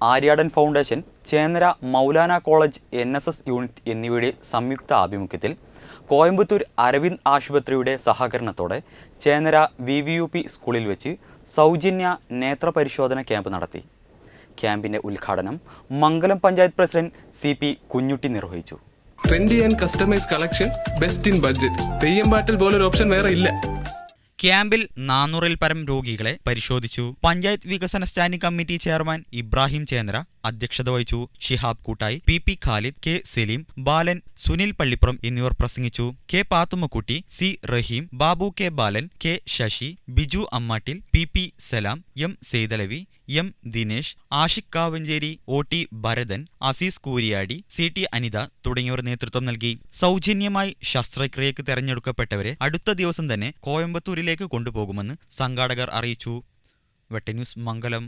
Aryadan foundation Chennara Maulana college N S S unit എന്നിവയുടെ സംയുക്ത ആഭിമുഖ്യത്തിൽ കോയമ്പത്തൂർ അരവിന്ദ് ആശുപത്രിയുടെ സഹകരണത്തോടെ Chennara V V U P സ്കൂളിൽ വെച്ച് സൗജന്യ നേത്രപരിശോധന ക്യാമ്പ് നടത്തി. ക്യാമ്പിന്റെ ഉദ്ഘാടനം Mangalam panchayat president C P Kunhutty നിർവഹിച്ചു. Trendy and customise collection best in budget Theyyam പാട്ടിൽ പോലൊരു ഓപ്ഷൻ വേറെ ഇല്ല. ക്യാമ്പിൽ നാനൂറിൽ പരം രോഗികളെ പരിശോധിച്ചു. പഞ്ചായത്ത് വികസന standing committee chairman Ibrahim Chendra അധ്യക്ഷത വഹിച്ചു. Shihab Koottayi P P Khalid K Salim Balan Sunil Pallippuram എന്നിവർ പ്രസംഗിച്ചു. K Pathummakutty C Rahim Babu K Balan K Sasi Biju Ammattil P P Salam M Saithalavi M Dinesh Ashiq Kavancheri O T Bharathan Azeez Kooriyadi C T Anitha തുടങ്ങിയവർ നേതൃത്വം നൽകി. സൗജന്യമായി ശസ്ത്രക്രിയക്ക് തെരഞ്ഞെടുക്കപ്പെട്ടവരെ അടുത്ത ദിവസം തന്നെ കോയമ്പത്തൂരിലേക്ക് കൊണ്ടുപോകുമെന്ന് സംഘാടകർ അറിയിച്ചു. വെട്ടന്യൂസ് മംഗലം.